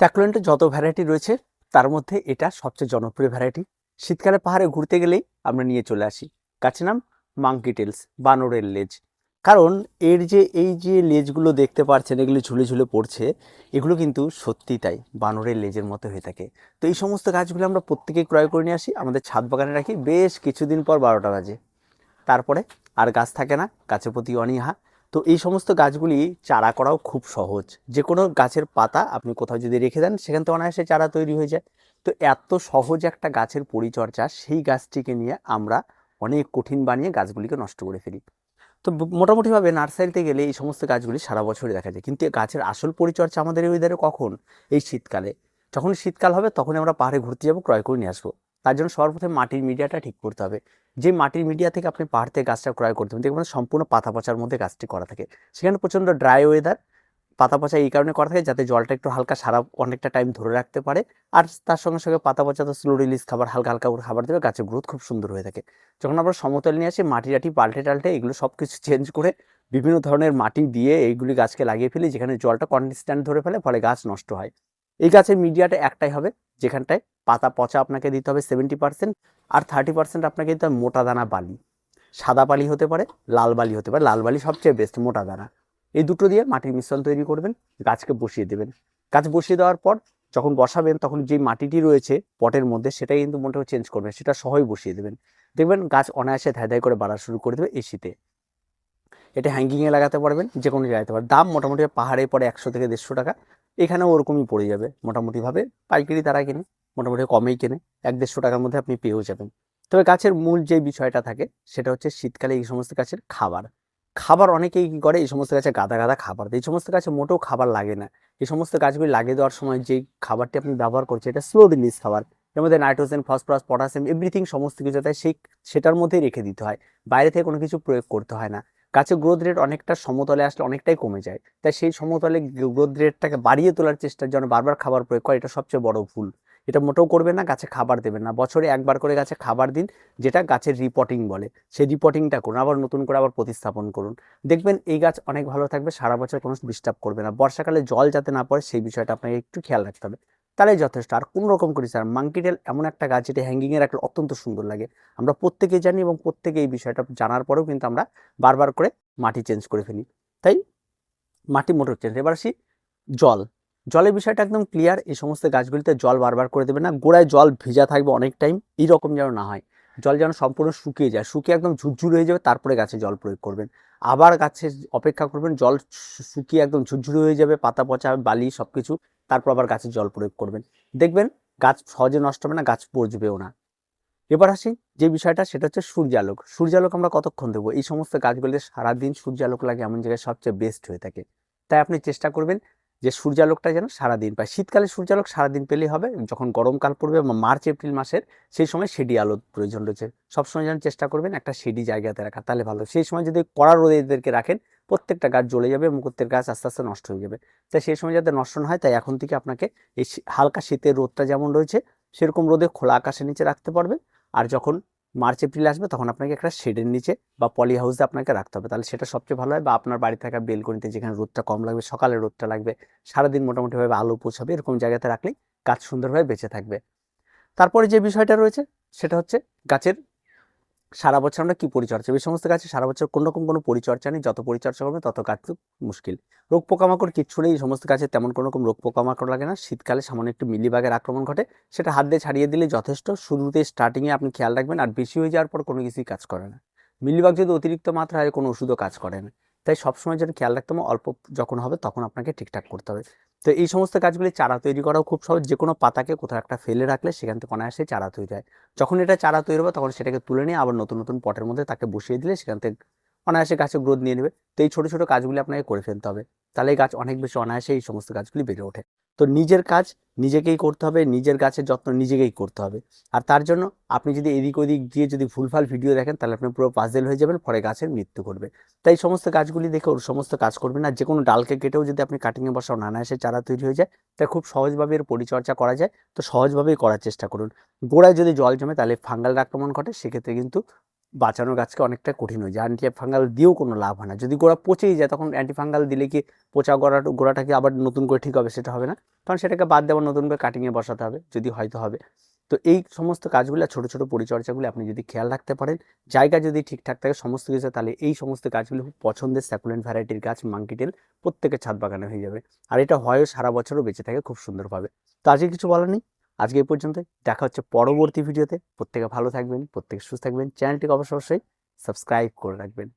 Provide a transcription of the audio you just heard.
স্যাকুলেন্টের যত ভ্যারাইটি রয়েছে, তার মধ্যে এটা সবচেয়ে জনপ্রিয় ভ্যারাইটি শীতকালে পাহাড়ে ঘুরতে গেলেই আমরা নিয়ে চলে আসি। গাছের নাম মাঙ্কি টেলস বানরের লেজ। কারণ এর যে, এই যে লেজগুলো দেখতে পাচ্ছেন, এগুলো ঝুলে ঝুলে পড়ছে, এগুলো কিন্তু সত্যি তাই, বানরের লেজের মতো হয়ে থাকে। তো এই সমস্ত গাছগুলো আমরা প্রত্যেকেই ক্রয় করে নিয়ে আসি। আমাদের ছাদ বাগানে রাখি বেশ কিছুদিন পর বারোটা বাজে। তারপরে আর গাছ থাকে না গাছের প্রতি অনীহা। তো এই সমস্ত গাছগুলি চারা করাও খুব সহজ। যে কোনো গাছের পাতা আপনি কোথাও যদি রেখে দেন, সেখান থেকে অনায়াসে চারা তৈরি হয়ে যায়। তো এত সহজ একটা গাছের পরিচর্যা, সেই গাছটিকে নিয়ে আমরা অনেক কঠিন বানিয়ে গাছগুলিকে নষ্ট করে ফেলি। তো মোটামুটিভাবে নার্সারিতে গেলে এই সমস্ত গাছগুলি সারা বছরই দেখা যায়। কিন্তু গাছের আসল পরিচর্যা আমাদের ওয়েদারে কখন? এই শীতকালে। যখন শীতকাল হবে, তখনই আমরা পাহাড়ে ঘুরতে যাব, ক্রয় করে নিয়ে আসব। তার জন্য সর্বপ্রথমে মাটির মিডিয়াটা ঠিক করতে হবে। যে মাটির মিডিয়া থেকে আপনি পাহাড় থেকে গাছটা ক্রয় করতে হবে দেখবেন সম্পূর্ণ পাতা পচার মধ্যে গাছটি করা থাকে। সেখানে প্রচণ্ড ড্রাই ওয়েদার পাতা পচা এই কারণে করা থাকে যাতে জলটা একটু হালকা সারা অনেকটা টাইম ধরে রাখতে পারে। আর তার সঙ্গে সঙ্গে পাতা পচা তো স্লো রিলিজ খাবার, হালকা হালকা করে খাবার দেবে গাছের গ্রোথ খুব সুন্দর হয়ে থাকে। যখন আমরা সমতল নিয়ে আসি, মাটি টাটি পাল্টে টাল্টে এগুলো সব কিছু চেঞ্জ করে বিভিন্ন ধরনের মাটি দিয়ে এইগুলি গাছকে লাগিয়ে ফেলি, যেখানে জলটা কনস্ট্যান্ট ধরে ফেলে, ফলে গাছ নষ্ট হয়। এই গাছের মিডিয়াটা একটাই হবে, যেখানটায় পাতা পচা আপনাকে দিতে হবে সেভেন্টি পার্সেন্ট আর থার্টি পার্সেন্ট আপনাকে দিতে হবে মোটা দানা বালি। সাদা বালি হতে পারে, লাল বালি হতে পারে, লাল বালি সবচেয়ে বেস্ট মোটা দানা। এই দুটো দিয়ে মাটির মিশ্রণ তৈরি করবেন, গাছকে বসিয়ে দেবেন। গাছ বসিয়ে দেওয়ার পর যখন বসাবেন তখন যে মাটিটি রয়েছে পটের মধ্যে সেটাই কিন্তু মোটেও চেঞ্জ করবেন সেটা সহই বসিয়ে দেবেন। দেখবেন গাছ অনায়াসে ধায় ধায় করে বাড়া শুরু করে দেবে এই শীতে এটা হ্যাঙ্গিংয়ে লাগাতে পারবেন যে কোনো জায়গাতে পারবেন দাম মোটামুটি পাহাড়ে পড়ে একশো থেকে দেড়শো টাকা। এখানেও ওরকমই পড়ে যাবে। মোটামুটিভাবে পাইকারি তারা কেনে, মোটামুটি কমেই কেনে। এক দেড়শো টাকার মধ্যে আপনি পেয়েও যাবেন। তবে গাছের মূল যে বিষয়টা থাকে, সেটা হচ্ছে শীতকালে এই সমস্ত গাছের খাবার। খাবার অনেকেই কী করে, এই সমস্ত গাছে গাদা গাদা খাবার দেয়। এই সমস্ত গাছে মোটেও খাবার লাগে না। এই সমস্ত গাছগুলি লাগিয়ে দেওয়ার সময় যেই খাবারটি আপনি ব্যবহার করছেন, এটা স্লো রিলিজ খাবার। এর মধ্যে নাইট্রোজেন ফসফরাস পটাশিয়াম এভরিথিং সমস্ত কিছু তাই সেই, সেটার মধ্যেই রেখে দিতে হয়। বাইরে থেকে কোনো কিছু প্রয়োগ করতে হয় না। গাছের গ্রোথ রেট অনেকটা সমতলে আসলে অনেকটাই কমে যায়। তাই সেই সমতলে গ্রোথ রেটটাকে বাড়িয়ে তোলার চেষ্টার জন্য বারবার খাবার প্রয়োগ করা এটা সবচেয়ে বড় ভুল। এটা মোটেও করবে না, গাছে খাবার দেবেন না। বছরে একবার করে গাছে খাবার দিন, যেটা গাছের রিপোর্টিং বলে। সেই রিপোর্টিংটা করুন, আবার নতুন করে আবার প্রতিস্থাপন করুন। দেখবেন এই গাছ অনেক ভালো থাকবে, সারা বছর কোনো ডিস্টার্ব করবে না। বর্ষাকালে জল যাতে না পড়ে, সেই বিষয়টা আপনাকে একটু খেয়াল রাখতে হবে। তাহলেই যথেষ্ট। আর কোনো রকম করি স্যার মাঙ্কিটেল এমন একটা গাছ যেটা হ্যাঙ্গিংয়ে রাখলে অত্যন্ত সুন্দর লাগে। আমরা প্রত্যেকেই জানি এবং প্রত্যেকে এই বিষয়টা জানার পরেও কিন্তু আমরা বারবার করে মাটি চেঞ্জ করে ফেলি। তাই মাটি মোটর চেঞ্জ এবার আসি জল। জলের বিষয়টা একদম ক্লিয়ার এই সমস্ত গাছগুলিতে জল বারবার করে দেবে না। গোড়ায় জল ভিজা থাকবে অনেক টাইম এইরকম যেন না হয়। জল যেন সম্পূর্ণ শুকিয়ে যায়, শুকিয়ে একদম ঝুরঝুর হয়ে যাবে, তারপরে গাছে জল প্রয়োগ করবেন। আবার গাছে অপেক্ষা করবেন, জল শুকিয়ে একদম ঝুরঝুরে হয়ে যাবে, পাতা পচা, বালি সব কিছু তারপর আবার গাছে জল প্রয়োগ করবেন। দেখবেন গাছ সহজে নষ্ট হবে না, গাছ পচবেও না। এবার আসি যে বিষয়টা, সেটা হচ্ছে সূর্যালোক। সূর্যালোক আমরা কতক্ষণ দেবো এই সমস্ত গাছগুলিতে সারাদিন সূর্যালোক লাগে এমন জায়গায় সবচেয়ে বেস্ট হয়ে থাকে। তাই আপনি চেষ্টা করবেন যে সূর্যালোকটা যেন সারাদিন পায়। শীতকালে সূর্যালোক সারাদিন পেলেই হবে। যখন গরমকাল পড়বে বা মার্চ, এপ্রিল মাসের, সেই সময় শেডি আলোর প্রয়োজন রয়েছে। সবসময় যেন চেষ্টা করবেন একটা শেডি জায়গাতে রাখা, তাহলে ভালো সেই সময় যদি কড়া রোদে এদেরকে রাখেন, প্রত্যেকটা গাছ জ্বলে যাবে মুকুটের গাছ আস্তে আস্তে নষ্ট হয়ে যাবে। তাই সেই সময় যাতে নষ্ট না হয়, তাই এখন থেকে আপনাকে এই হালকা শীতের রোদটা যেমন রয়েছে, সেরকম রোদে খোলা আকাশের নিচে রাখতে পারবেন। আর যখন মার্চ এপ্রিল আসবে, তখন আপনাকে একটা শেডের নিচে বা পলি হাউসে আপনাকে রাখতে হবে। তাহলে সেটা সবচেয়ে ভালো হয় বা আপনার বাড়ি থাকা বেলকনিতে যেখানে রোদটা কম লাগবে, সকালে রোদটা লাগবে, সারাদিন মোটামুটিভাবে আলো পৌঁছাবে, এরকম জায়গাতে রাখলেই গাছ সুন্দরভাবে বেঁচে থাকবে। তারপরে যে বিষয়টা রয়েছে, সেটা হচ্ছে গাছের সারা বছর আমরা কী পরিচর্যা? এই সমস্ত গাছে সারা বছর কোনো রকম কোনো পরিচর্যা নেই। যত পরিচর্যা করবে তত গাছ মুশকিল। রোগ পোকামাকড় কিচ্ছু নেই। এই সমস্ত গাছে তেমন কোনো রকম রোগ পোকামাকড় লাগে না। শীতকালে সামান্য একটু মিলিবাগের আক্রমণ ঘটে। সেটা হাত দিয়ে ছাড়িয়ে দিলে যথেষ্ট। শুরুতে স্টার্টিংয়ে আপনি খেয়াল রাখবেন। আর বেশি হয়ে যাওয়ার পর কোনো কিছুই কাজ করে না। মিলিবাগ যদি অতিরিক্ত মাত্রায় কোনো ওষুধও কাজ করে না। তাই সবসময় যেন খেয়াল রাখতে হবে, অল্প যখন হবে তখন আপনাকে ঠিকঠাক করতে হবে। তো এই সমস্ত গাছগুলি চারা তৈরি করাও খুব সহজ যে কোনো পাতাকে কোথাও একটা ফেলে রাখলে সেখান থেকে অনায়াসে চারা তৈরি হয়। যখন এটা চারা তৈরি হবে তখন সেটাকে তুলে নিয়ে আবার নতুন নতুন পটের মধ্যে তাকে বসিয়ে দিলে সেখান থেকে অনায়াসে গাছে গ্রোথ নিয়ে নেবে। তো এই ছোটো ছোটো কাজগুলি আপনাকে করে ফেলতে হবে। তাহলে এই গাছ অনেক বেশি অনায়াসে এই সমস্ত গাছগুলি বেড়ে ওঠে। তো নিজের কাজ নিজেকেই করতে হবে, নিজের গাছের যত্ন নিজেকেই করতে হবে। আর তার জন্য আপনি যদি এদিক ওদিক গিয়ে যদি ভুলভাল ভিডিও দেখেন, তাহলে আপনি পুরো পাজেল হয়ে যাবেন, পরে গাছের মৃত্যু করবে তাই সমস্ত গাছগুলি দেখে ওর সমস্ত কাজ করবেন না। যে কোনো ডালকে কেটেও যদি আপনি কাটিংয়ে বসাও নানায়াসে চারা তৈরি হয়ে যায় তাই খুব সহজভাবে এর পরিচর্যা করা যায়। তো সহজভাবেই করার চেষ্টা করুন। গোড়ায় যদি জল জমে, তাহলে ফাঙ্গাল আক্রমণ ঘটে। সেক্ষেত্রে কিন্তু বাঁচানো গাছকে অনেকটা কঠিন হয়ে যায়। অ্যান্টি ফাঙ্গাল দিয়েও কোনো লাভ হয় না। যদি গোড়া পচেই যায়, তখন অ্যান্টি ফাঙ্গাল দিলে কি পচা গোড়া গোড়াটাকে আবার নতুন করে ঠিক হবে? সেটা হবে না। তখন সেটাকে বাদ দেওয়ার নতুন করে কাটিংয়ে বসাতে হবে, যদি হয়তো হবে। তো এই সমস্ত কাজগুলো ছোট ছোট পরিচর্যাগুলো আপনি যদি খেয়াল রাখতে পারেন, জায়গা যদি ঠিকঠাক থাকে, সমস্ত কিছু, তাহলে এই সমস্ত গাছগুলো খুব পছন্দের স্যাকুলেন্ট ভ্যারাইটির গাছ মাঙ্কিটেল প্রত্যেকের ছাদ বাগানে হয়ে যাবে। আর এটা হয়ও সারা বছরও বেঁচে থাকে, খুব সুন্দরভাবে। তো আজকে কিছু বলার নেই? আজকে এই পর্যন্ত দেখা হচ্ছে পরবর্তী ভিডিওতে। প্রত্যেকে ভালো থাকবেন, প্রত্যেকে সুস্থ থাকবেন। চ্যানেলটিকে অবশ্যই অবশ্যই সাবস্ক্রাইব করে রাখবেন।